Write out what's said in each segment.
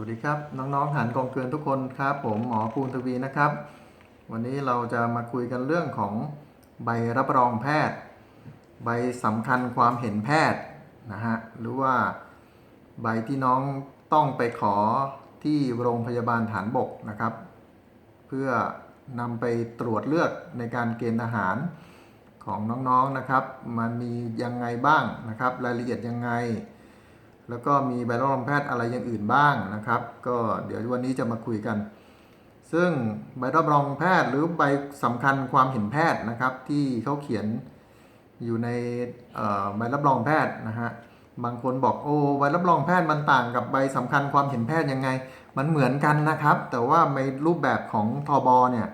วัสดีครับ น้องๆหันกองเกินทุกคนครับ ผมหมอภูมิทวีนะครับ วันนี้เราจะมาคุยกันเรื่องของใบรับรองแพทย์ ใบสำคัญความเห็นแพทย์นะฮะหรือว่าใบที่น้องต้องไปขอที่โรงพยาบาลฐานบกนะครับ เพื่อนำไปตรวจเลือกในการเกณฑ์ทหารของน้องๆนะครับ มันมียังไงบ้างนะครับ รายละเอียดยังไง แล้วก็มีใบรับรองแพทย์อะไรอย่างอื่นบ้างนะครับ ก็เดี๋ยววันนี้จะมาคุยกัน ซึ่งใบรับรองแพทย์หรือใบสำคัญความเห็นแพทย์นะครับ ที่เขาเขียนอยู่ในใบรับรองแพทย์นะฮะบางคนบอกโอ้ใบรับรองแพทย์มันต่างกับใบสำคัญความเห็นแพทย์ยังไง มันเหมือนกันนะครับ แต่ว่าในรูปแบบของทบเนี่ย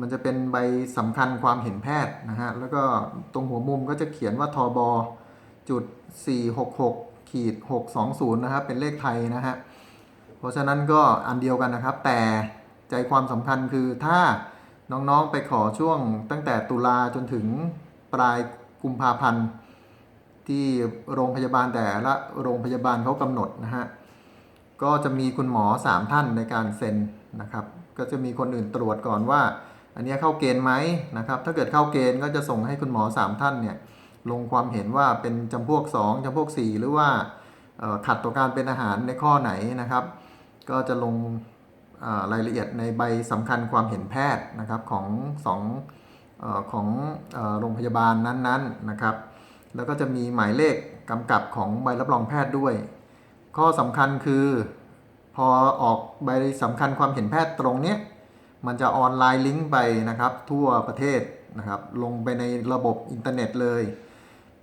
มันจะเป็นใบสำคัญความเห็นแพทย์นะฮะแล้วก็ตรงหัวมุมก็จะเขียนว่าทบจุด466 ขีด620นะครับเป็นเลขไทยนะฮะเพราะฉะนั้นก็อันเดียวกันนะครับ แต่ใจความสำคัญคือถ้าน้องๆไปขอช่วงตั้งแต่ตุลาจนถึงปลายกุมภาพันธ์ ที่โรงพยาบาลแต่ละโรงพยาบาลเขากำหนดนะฮะก็จะมีคุณหมอ 3 ท่านในการเซ็นนะครับ ก็จะมีคนอื่นตรวจก่อนว่า อันนี้เข้าเกณฑ์ไหมนะครับ ถ้าเกิดเข้าเกณฑ์ก็จะส่งให้คุณหมอ 3 ท่านเนี่ย ลงความเห็นว่าเป็นจำพวก 2จำพวก 4 หรือว่าขัดต่อการเป็นอาหารในข้อไหนนะครับ ก็จะลงรายละเอียดในใบสำคัญความเห็นแพทย์นะครับของสองอของโรงพยาบาลนั้นๆนะครับ แล้วก็จะมีหมายเลขกำกับของใบรับรองแพทย์ด้วย ข้อสำคัญคือพอออกใบสำคัญความเห็นแพทย์ตรงนี้มันจะออนไลน์ลิงก์ไปนะครับทั่วประเทศนะครับลงไปในระบบอินเทอร์เน็ตเลย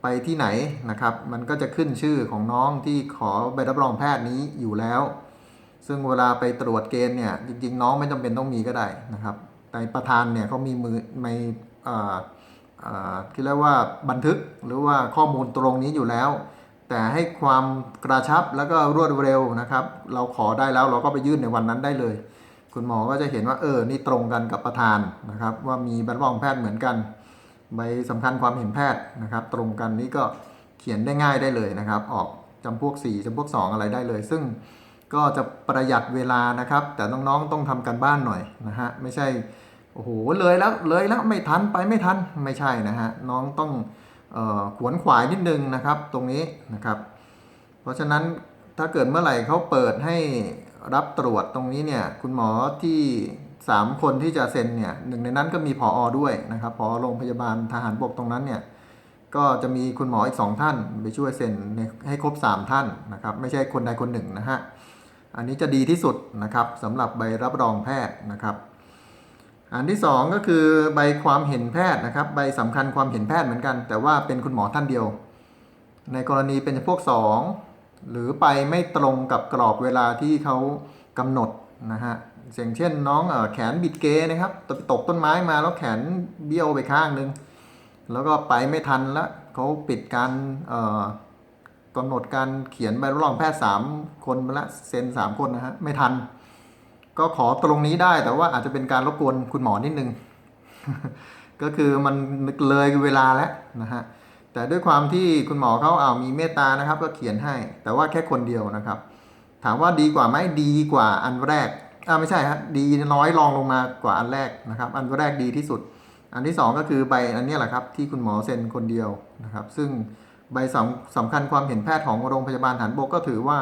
ไปที่ไหนนะครับ มันก็จะขึ้นชื่อของน้องที่ขอใบรับรองแพทย์นี้อยู่แล้ว ซึ่งเวลาไปตรวจเกณฑ์เนี่ยจริง ๆ น้องไม่จำเป็นต้องมีก็ได้นะครับ แต่ประธานเนี่ยเขามีมือในเอ่อเอ่อที่เรียกว่าบันทึกหรือว่าข้อมูลตรงนี้อยู่แล้ว แต่ให้ความกระชับแล้วก็รวดเร็วนะครับ เราขอได้แล้วเราก็ไปยื่นในวันนั้นได้เลย คุณหมอก็จะเห็นว่าเออนี่ตรงกันกับประธานนะครับ ว่ามีใบรับรองแพทย์เหมือนกัน ใบสำคัญความเห็นแพทย์นะครับ ตรงกันนี้ก็เขียนได้ง่ายได้เลยนะครับ ออกจำพวก 4จำพวก 2 อะไรได้เลย ซึ่งก็จะประหยัดเวลานะครับ แต่น้องๆต้องทำกันบ้านหน่อยนะฮะไม่ใช่โอ้โหเลยแล้วเลยแล้วไม่ทันไปไม่ทันไม่ใช่นะฮะน้องต้องออขวนขวายนิดนึงนะครับ ตรงนี้นะครับ เพราะฉะนั้นถ้าเกิดเมื่อไหร่เขาเปิดให้รับตรวจตรงนี้เนี่ยคุณหมอที่ 3คนที่จะเซ็นเนี่ยหนึ่งในนั้นก็มีผออด้วยนะครับผอโรงพยาบาลทหารบกตรงนั้นเนี่ยก็จะมีคุณหมออีก2ท่านไปช่วยเซ็นให้ครบ 3 ท่านนะครับไม่ใช่คนใดคนหนึ่งนะฮะอันนี้จะดีที่สุดนะครับสำหรับใบรับรองแพทย์นะครับอันที่ 2 ก็คือใบความเห็นแพทย์นะครับใบสำคัญความเห็นแพทย์เหมือนกัน แต่ว่าเป็นคุณหมอท่านเดียว ในกรณีเป็นพวก 2 หรือไปไม่ตรงกับกรอบเวลาที่เขากำหนดนะฮะ อย่างเช่นน้องอแขนบิดเกนะครับตกตกต้นไม้มาแล้วแขนเบี้ยวไปข้างหนึง แล้วก็ไปไม่ทันแล้วเขาปิดการกำหนดการเขียนใบรับรองแพทย์3คนไปละเซ็น3 คนนะฮะไม่ทัน ก็ขอตรงนี้ได้แต่ว่าอาจจะเป็นการรบกวนคุณหมอนิดนึง ก็คือมันเลยเวลาแล้วนะฮะแต่ด้วยความที่คุณหมอเขาเอามีเมตตานะครับ ก็เขียนให้ แต่ว่าแค่คนเดียวนะครับ ถามว่าดีกว่าไหมดีกว่าอันแรก อ่าไม่ใช่ครับดีน้อยรองลงมากว่าอันแรกนะครับ อันแรกดีที่สุด อันที่สองก็คือใบอันนี้แหละครับที่คุณหมอเซ็นคนเดียวนะครับ ซึ่งใบสำสำคัญความเห็นแพทย์ของโรงพยาบาลฐานบกก็ถือว่า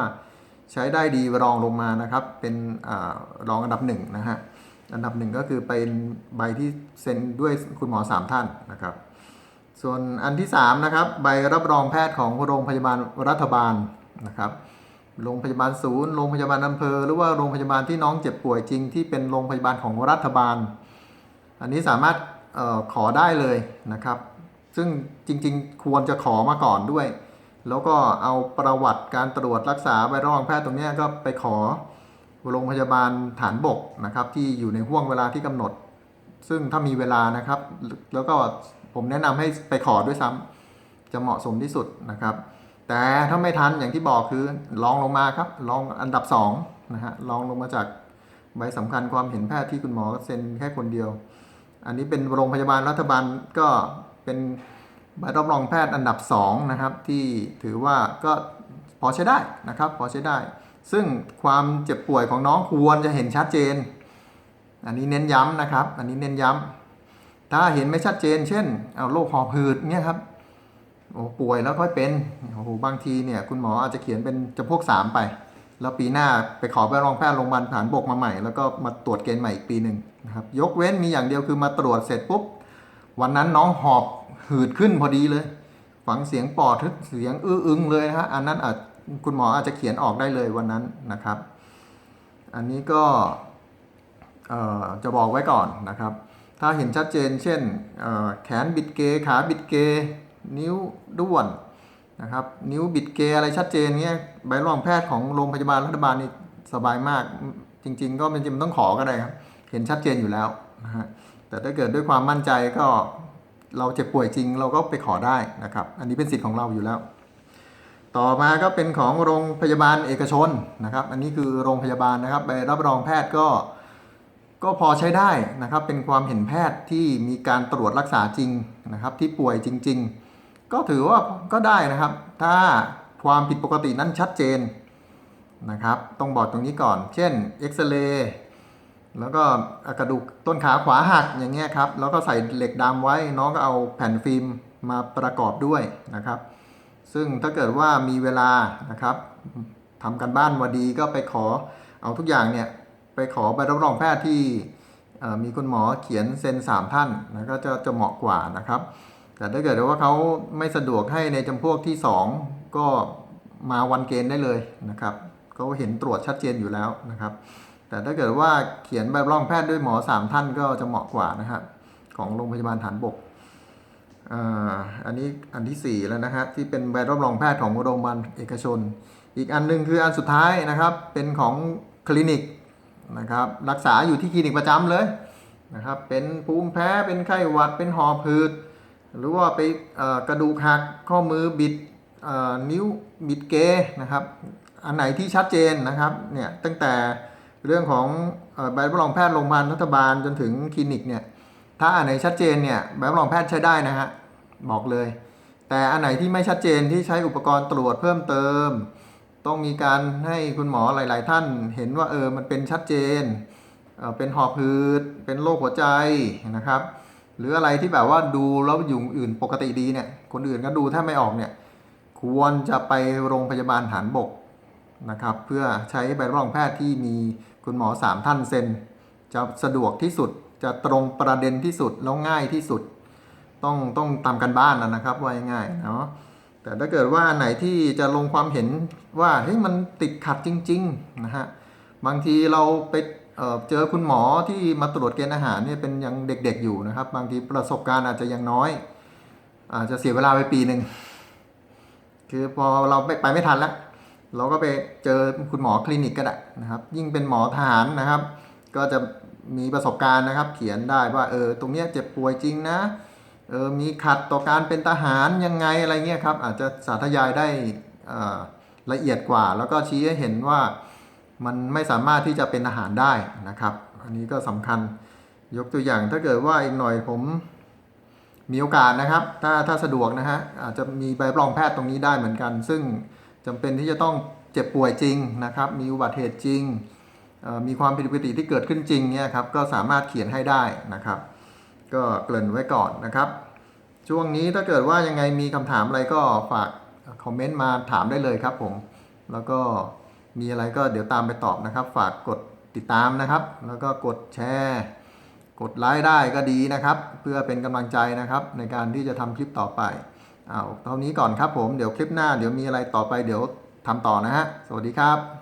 ใช้ได้ดีรองลงมานะครับ เป็นอรองอันดับหนึ่งนะฮะอันดับหนึ่งก็คือเป็นใบที่เซ็นด้วยคุณหมอสามท่านนะครับ ส่วนอันที่3นะครับใบรับรองแพทย์ของโรงพยาบาลรัฐบาลนะครับ โรงพยาบาลศูนย์โรงพยาบาลอำเภอ หรือว่าโรงพยาบาลที่น้องเจ็บป่วยจริง ที่เป็นโรงพยาบาลของรัฐบาล อันนี้สามารถออขอได้เลยนะครับ ซึ่งจริงๆ ควรจะขอมาก่อนด้วย แล้วก็เอาประวัติการตรวจรักษาใบรับรองแพทย์ตรงนี้ก็ไปขอโรงพยาบาลฐานบกนะครับ ที่อยู่ในห่วงเวลาที่กำหนด ซึ่งถ้ามีเวลานะครับ แล้วก็ผมแนะนำให้ไปขอด้วยซ้ำจะเหมาะสมที่สุดนะครับ แต่ถ้าไม่ทันอย่างที่บอกคือลองลงมาครับลองอันดับ2นะฮะลองลงมาจากใบสำคัญความเห็นแพทย์ที่คุณหมอเซ็นแค่คนเดียว อันนี้เป็นโรงพยาบาลรัฐบาลก็เป็นใบรับรองแพทย์อันดับ2นะครับที่ถือว่าก็พอใช้ได้นะครับพอใช้ได้ ซึ่งความเจ็บป่วยของน้องควรจะเห็นชัดเจน อันนี้เน้นย้ำนะครับ อันนี้เน้นย้ำถ้าเห็นไม่ชัดเจน เช่นเอาโรคหอบหืดเนี่ยครับ โอ้ป่วยแล้วค่อยเป็นโอ้โหบางทีเนี่ยคุณหมออาจจะเขียนเป็นจำพวกสามไป แล้วปีหน้าไปขอไปรองแพทย์โรงพยาบาลฐานบกมาใหม่ แล้วก็มาตรวจเกณฑ์ใหม่อีกปีหนึ่งนะครับยกเว้นมีอย่างเดียวคือมาตรวจเสร็จปุ๊บ วันนั้นน้องหอบหืดขึ้นพอดีเลยฟังเสียงปอดทึกเสียงอื้ออึงเลยนะฮะอันนั้นอาจคุณหมออาจจะเขียนออกได้เลยวันนั้นนะครับ อันนี้ก็จะบอกไว้ก่อนนะครับ ถ้าเห็นชัดเจน เช่นแขนบิดเกขาบิดเก นิ้วด้วนนะครับนิ้วบิดเกอะไรชัดเจนเงี้ยใบรองแพทย์ของโรงพยาบาลรัฐบาลนี่สบายมาก จริง ๆ ก็ไม่จำเป็นต้องขอก็ได้ครับเห็นชัดเจนอยู่แล้วนะฮะแต่ถ้าเกิดด้วยความมั่นใจก็เราเจ็บป่วยจริงเราก็ไปขอได้นะครับ อันนี้เป็นสิทธิ์ของเราอยู่แล้ว ต่อมาก็เป็นของโรงพยาบาลเอกชนนะครับ อันนี้คือโรงพยาบาลนะครับใบรับรองแพทย์ก็ก็พอใช้ได้นะครับ เป็นความเห็นแพทย์ที่มีการตรวจรักษาจริงนะครับ ที่ป่วยจริง ๆ ก็ถือว่าก็ได้นะครับ ถ้าความผิดปกตินั้นชัดเจนนะครับ ต้องบอกตรงนี้ก่อน เช่นเอ็กซเรย์แล้วก็กระดูกต้นขาขวาหักอย่างเงี้ยครับ แล้วก็ใส่เหล็กดามไว้น้องก็เอาแผ่นฟิล์มมาประกอบด้วยนะครับ ซึ่งถ้าเกิดว่ามีเวลานะครับทำกันบ้านมาดีก็ไปขอเอาทุกอย่างเนี่ยไปขอใบรับรองแพทย์ที่มีคุณหมอเขียนเซ็นสามท่านนะก็จะจะเหมาะกว่านะครับ แต่ถ้าเกิดว่าเขาไม่สะดวกให้ในจำพวกที่ 2 ก็มาวันเกณฑ์ได้เลยนะครับเขาเห็นตรวจชัดเจนอยู่แล้วนะครับ แต่ถ้าเกิดว่าเขียนใบรับรองแพทย์ด้วยหมอ 3 ท่านก็จะเหมาะกว่านะครับของโรงพยาบาลฐานบกอันนี้อันที่ 4 แล้วนะฮะที่เป็นใบรับรองแพทย์ของโรงพยาบาลเอกชน อีกอันหนึงคืออันสุดท้ายนะครับเป็นของคลินิกนะครับรักษาอยู่ที่คลินิกประจำเลยนะครับเป็นภูมิแพ้เป็นไข้หวัดเป็นหอบหืด หรือว่าไปกระดูกหักข้อมือบิดนิ้วบิดเกนะครับอันไหนที่ชัดเจนนะครับเนี่ยตั้งแต่เรื่องของใบรับรองแพทย์โรงพยาบาลรัฐบาลจนถึงคลินิกเนี่ยถ้าอันไหนชัดเจนเนี่ยใบรับรองแพทย์ใช้ได้นะฮะบอกเลย แต่อันไหนที่ไม่ชัดเจนที่ใช้อุปกรณ์ตรวจเพิ่มเติม ต้องมีการให้คุณหมอหลาย ๆ ท่านเห็นว่าเออมันเป็นชัดเจนเเป็นหอบหืดเป็นโรคหัวใจนะครับ หรืออะไรที่แบบว่าดูแล้วอยู่อื่นปกติดีเนี่ย คนอื่นก็ดูถ้าไม่ออกเนี่ย ควรจะไปโรงพยาบาลฐานบกนะครับ เพื่อใช้ใบรับรองแพทย์ที่มีคุณหมอ 3 ท่านเซ็น จะสะดวกที่สุดจะตรงประเด็นที่สุดแล้วง่ายที่สุด ต้องต้องตามกันบ้านนะครับว่าง่ายเนาะแต่ถ้าเกิดว่าไหนที่จะลงความเห็นว่าเฮ้ยมันติดขัดจริง ๆ นะฮะบางทีเราไป เจอคุณหมอที่มาตรวจเกณฑ์อาหารเนี่ยเป็นยังเด็กๆอยู่นะครับ บางทีประสบการณ์อาจจะยังน้อย อาจจะเสียเวลาไปปีหนึ่งคือพอเราไปไปไม่ทันแล้วเราก็ไปเจอคุณหมอคลินิกก็ได้นะครับ ยิ่งเป็นหมอทหารนะครับ ก็จะมีประสบการณ์นะครับ เขียนได้ว่าเออตรงเนี้ยเจ็บป่วยจริงนะเออมีขัดต่อการเป็นทหารยังไงอะไรเงี้ยครับอาจจะสาธยายได้ละเอียดกว่า แล้วก็ชี้ให้เห็นว่า มันไม่สามารถที่จะเป็นทหารได้นะครับ อันนี้ก็สำคัญยกตัวอย่างถ้าเกิดว่าอีกหน่อยผมมีโอกาสนะครับ ถ้าถ้าสะดวกนะฮะอาจจะมีใบรับรองแพทย์ตรงนี้ได้เหมือนกัน ซึ่งจำเป็นที่จะต้องเจ็บป่วยจริงนะครับ มีอุบัติเหตุจริง มีความผิดปกติที่เกิดขึ้นจริงเนี่ยครับก็สามารถเขียนให้ได้นะครับ ก็เกริ่นไว้ก่อนนะครับ ช่วงนี้ถ้าเกิดว่ายังไงมีคำถามอะไรก็ฝากคอมเมนต์มาถามได้เลยครับผม แล้วก็ มีอะไรก็เดี๋ยวตามไปตอบนะครับ ฝากกดติดตามนะครับ แล้วก็กดแชร์ กดไลค์ได้ก็ดีนะครับ เพื่อเป็นกำลังใจนะครับ ในการที่จะทำคลิปต่อไปเอาเท่านี้ก่อนครับผมเดี๋ยวคลิปหน้าเดี๋ยวมีอะไรต่อไปเดี๋ยวทำต่อนะฮะสวัสดีครับ